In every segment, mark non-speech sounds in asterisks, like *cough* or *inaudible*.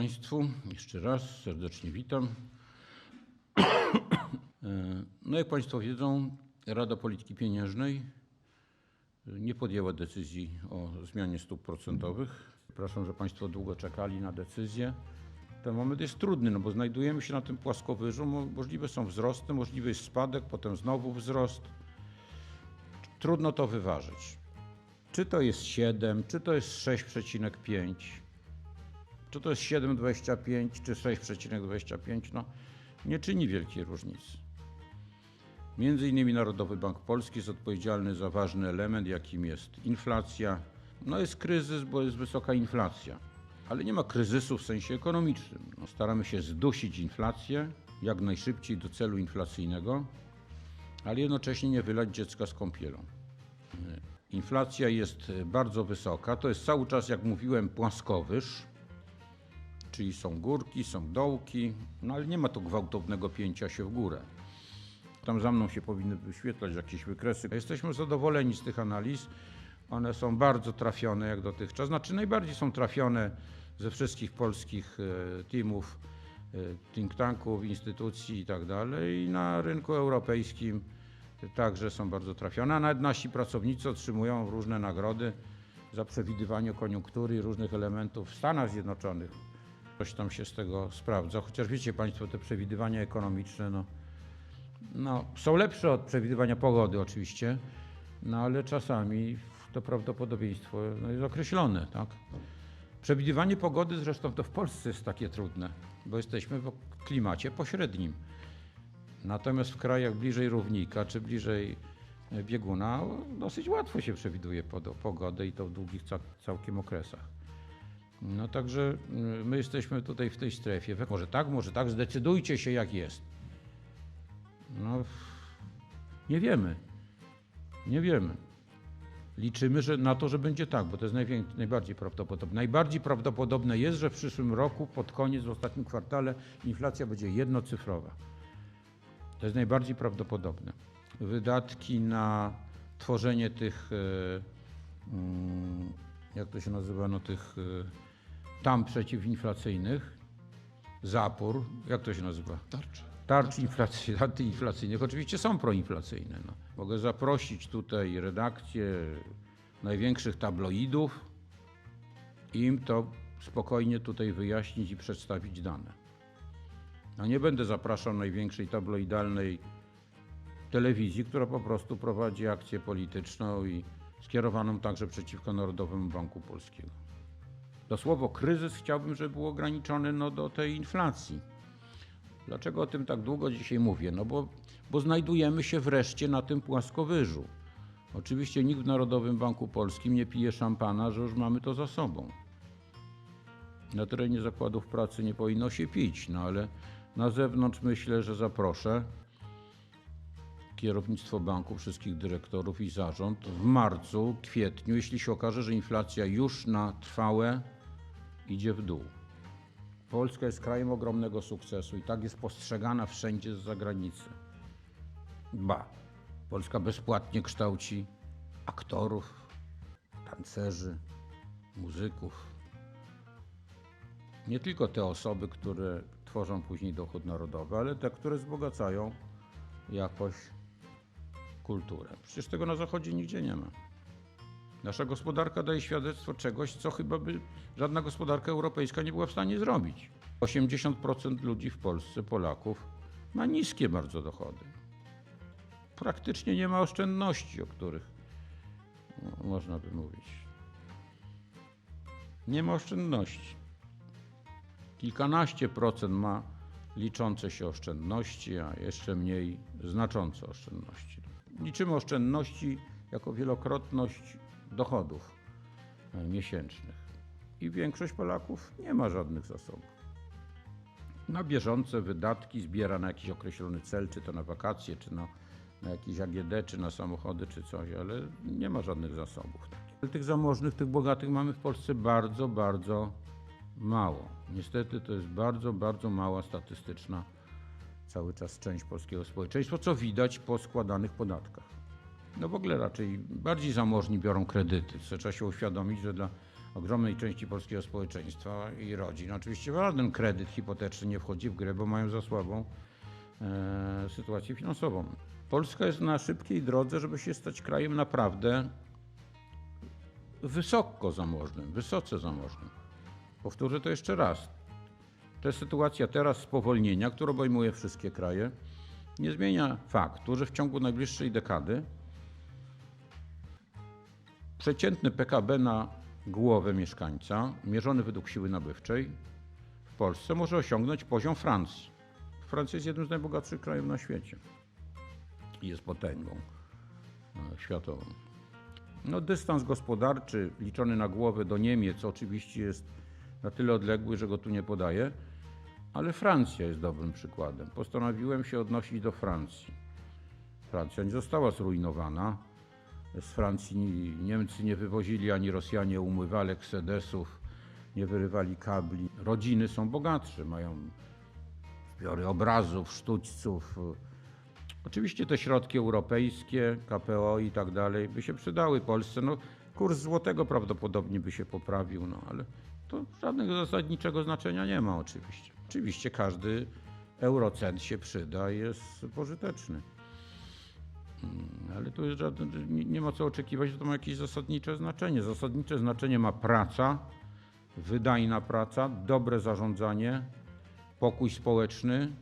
Państwu. Jeszcze raz serdecznie witam. E, No jak Państwo wiedzą, Rada Polityki Pieniężnej nie podjęła decyzji o zmianie stóp procentowych. Przepraszam, że Państwo długo czekali na decyzję. Ten moment jest trudny, no bo znajdujemy się na tym płaskowyżu. Mo- Możliwe są wzrosty, możliwy jest spadek, potem znowu wzrost. Trudno to wyważyć. Czy to jest 7, czy to jest 6,5, czy to jest 7,25, czy 6,25, no nie czyni wielkiej różnicy. Między innymi Narodowy Bank Polski jest odpowiedzialny za ważny element, jakim jest inflacja. No jest kryzys, bo jest wysoka inflacja, ale nie ma kryzysu w sensie ekonomicznym. No staramy się zdusić inflację jak najszybciej do celu inflacyjnego, ale jednocześnie nie wylać dziecka z kąpielą. Inflacja jest bardzo wysoka. To jest cały czas, jak mówiłem, płaskowyż, czyli są górki, są dołki, no ale nie ma tu gwałtownego pięcia się w górę. Tam za mną się powinny wyświetlać jakieś wykresy. Jesteśmy zadowoleni z tych analiz. One są bardzo trafione jak dotychczas. Znaczy najbardziej są trafione ze wszystkich polskich e, teamów, e, think tanków, instytucji i tak dalej. I na rynku europejskim także są bardzo trafione. A nawet nasi pracownicy otrzymują różne nagrody za przewidywanie koniunktury i różnych elementów w Stanach Zjednoczonych. Coś tam się z tego sprawdza. Chociaż wiecie Państwo, te przewidywania ekonomiczne, no, no, są lepsze od przewidywania pogody oczywiście, no ale czasami to prawdopodobieństwo no, jest określone, tak? Przewidywanie pogody zresztą to w Polsce jest takie trudne, bo jesteśmy w klimacie pośrednim. Natomiast w krajach bliżej równika czy bliżej bieguna dosyć łatwo się przewiduje pogodę i to w długich ca- całkiem okresach. No także y, my jesteśmy tutaj w tej strefie. Może tak, może tak, zdecydujcie się jak jest. No, nie wiemy. Nie wiemy. Liczymy że na to, że będzie tak, bo to jest najbardziej prawdopodobne. Najbardziej prawdopodobne jest, że w przyszłym roku, pod koniec, w ostatnim kwartale, inflacja będzie jednocyfrowa. To jest najbardziej prawdopodobne. Wydatki na tworzenie tych, e, mm, jak to się nazywa, no tych e, tam przeciwinflacyjnych, zapór, jak to się nazywa? Tarcz. tarcz inflacji, *laughs* antyinflacyjnych oczywiście są proinflacyjne. No. Mogę zaprosić tutaj redakcję największych tabloidów i im to spokojnie tutaj wyjaśnić i przedstawić dane. A nie będę zapraszał największej tabloidalnej telewizji, która po prostu prowadzi akcję polityczną i skierowaną także przeciwko Narodowemu Banku Polskiego. To słowo kryzys chciałbym, żeby było ograniczone no, do tej inflacji. Dlaczego o tym tak długo dzisiaj mówię? No bo, bo znajdujemy się wreszcie na tym płaskowyżu. Oczywiście nikt w Narodowym Banku Polskim nie pije szampana, że już mamy to za sobą. Na terenie zakładów pracy nie powinno się pić, no ale na zewnątrz myślę, że zaproszę kierownictwo banku, wszystkich dyrektorów i zarząd w marcu, kwietniu, jeśli się okaże, że inflacja już na trwałe idzie w dół. Polska jest krajem ogromnego sukcesu i tak jest postrzegana wszędzie z zagranicy. Ba, Polska bezpłatnie kształci aktorów, tancerzy, muzyków. Nie tylko te osoby, które tworzą później dochód narodowy, ale te, które wzbogacają jakoś kulturę. Przecież tego na Zachodzie nigdzie nie ma. Nasza gospodarka daje świadectwo czegoś, co chyba by żadna gospodarka europejska nie była w stanie zrobić. 80% ludzi w Polsce, Polaków, ma niskie bardzo dochody. Praktycznie nie ma oszczędności, o których no, można by mówić. Nie ma oszczędności. Kilkanaście procent ma liczące się oszczędności, a jeszcze mniej znaczące oszczędności. Liczymy oszczędności jako wielokrotność dochodów e, miesięcznych. I większość Polaków nie ma żadnych zasobów. Na bieżące wydatki zbiera na jakiś określony cel, czy to na wakacje, czy na, na jakieś AGD, czy na samochody, czy coś, ale nie ma żadnych zasobów. Tych zamożnych, tych bogatych mamy w Polsce bardzo, bardzo mało. Niestety to jest bardzo, bardzo mała statystyczna cały czas część polskiego społeczeństwa, co widać po składanych podatkach. No w ogóle raczej bardziej zamożni biorą kredyty. Trzeba się uświadomić, że dla ogromnej części polskiego społeczeństwa i rodzin. Oczywiście żaden kredyt hipoteczny nie wchodzi w grę, bo mają za słabą e, sytuację finansową. Polska jest na szybkiej drodze, żeby się stać krajem naprawdę wysoko zamożnym, wysoce zamożnym. Powtórzę to jeszcze raz. To jest sytuacja teraz spowolnienia, które obejmuje wszystkie kraje. Nie zmienia faktu, że w ciągu najbliższej dekady przeciętny PKB na głowę mieszkańca, mierzony według siły nabywczej, w Polsce może osiągnąć poziom Francji. Francja jest jednym z najbogatszych krajów na świecie jest potęgą e, światową. No, dystans gospodarczy liczony na głowę do Niemiec oczywiście jest na tyle odległy, że go tu nie podaję, ale Francja jest dobrym przykładem. Postanowiłem się odnosić do Francji. Francja nie została zrujnowana. Z Francji ni- Niemcy nie wywozili ani Rosjanie umywalek, sedesów, nie wyrywali kabli. Rodziny są bogatsze, mają zbiory obrazów, sztućców. Oczywiście te środki europejskie, KPO i tak dalej by się przydały Polsce. No, kurs złotego prawdopodobnie by się poprawił, no ale to żadnego zasadniczego znaczenia nie ma oczywiście. Oczywiście każdy eurocent się przyda jest pożyteczny. Mm, Ale tu jest żaden, nie, ma co oczekiwać, że to ma jakieś zasadnicze znaczenie. Zasadnicze znaczenie ma praca, wydajna praca, dobre zarządzanie, pokój społeczny,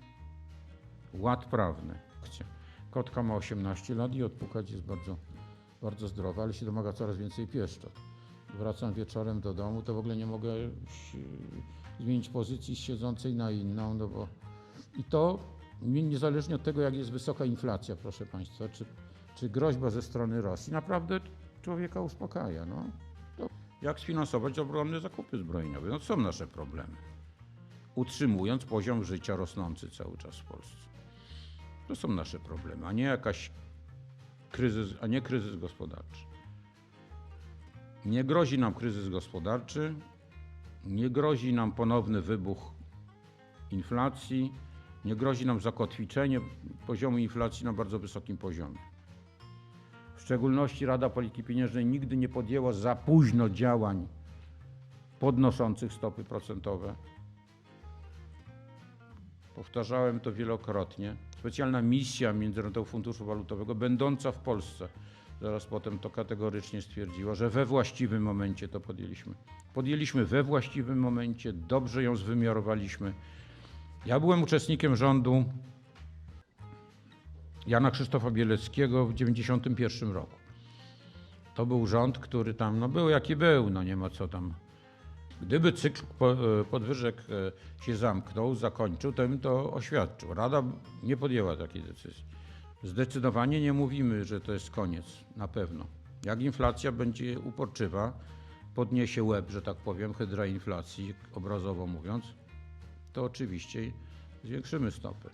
ład prawny. Kotka ma 18 lat i odpukać jest bardzo, bardzo zdrowa, ale się domaga coraz więcej pieszczot. Wracam wieczorem do domu, to w ogóle nie mogę zmienić pozycji z siedzącej na inną, no bo i to niezależnie od tego, jak jest wysoka inflacja, proszę Państwa, czy, czy groźba ze strony Rosji, naprawdę człowieka uspokaja. No. To jak sfinansować ogromne zakupy zbrojeniowe? No to są nasze problemy. Utrzymując poziom życia rosnący cały czas w Polsce. To są nasze problemy, a nie jakaś kryzys, a nie kryzys gospodarczy. Nie grozi nam kryzys gospodarczy, nie grozi nam ponowny wybuch inflacji, nie grozi nam zakotwiczenie poziomu inflacji na bardzo wysokim poziomie. W szczególności Rada Polityki Pieniężnej nigdy nie podjęła za późno działań podnoszących stopy procentowe. Powtarzałem to wielokrotnie. Specjalna misja Międzynarodowego Funduszu Walutowego, będąca w Polsce, zaraz potem to kategorycznie stwierdziła, że we właściwym momencie to podjęliśmy. Podjęliśmy we właściwym momencie, dobrze ją zwymiarowaliśmy. Ja byłem uczestnikiem rządu Jana Krzysztofa Bieleckiego w 1991 roku. To był rząd, który tam, no był jaki był, no nie ma co tam. Gdyby cykl e, podwyżek e, się zamknął, zakończył, to bym to oświadczył. Rada nie podjęła takiej decyzji. Zdecydowanie nie mówimy, że to jest koniec, na pewno. Jak inflacja będzie uporczywa, podniesie łeb, że tak powiem, hydra inflacji, obrazowo mówiąc, to oczywiście zwiększymy stopy.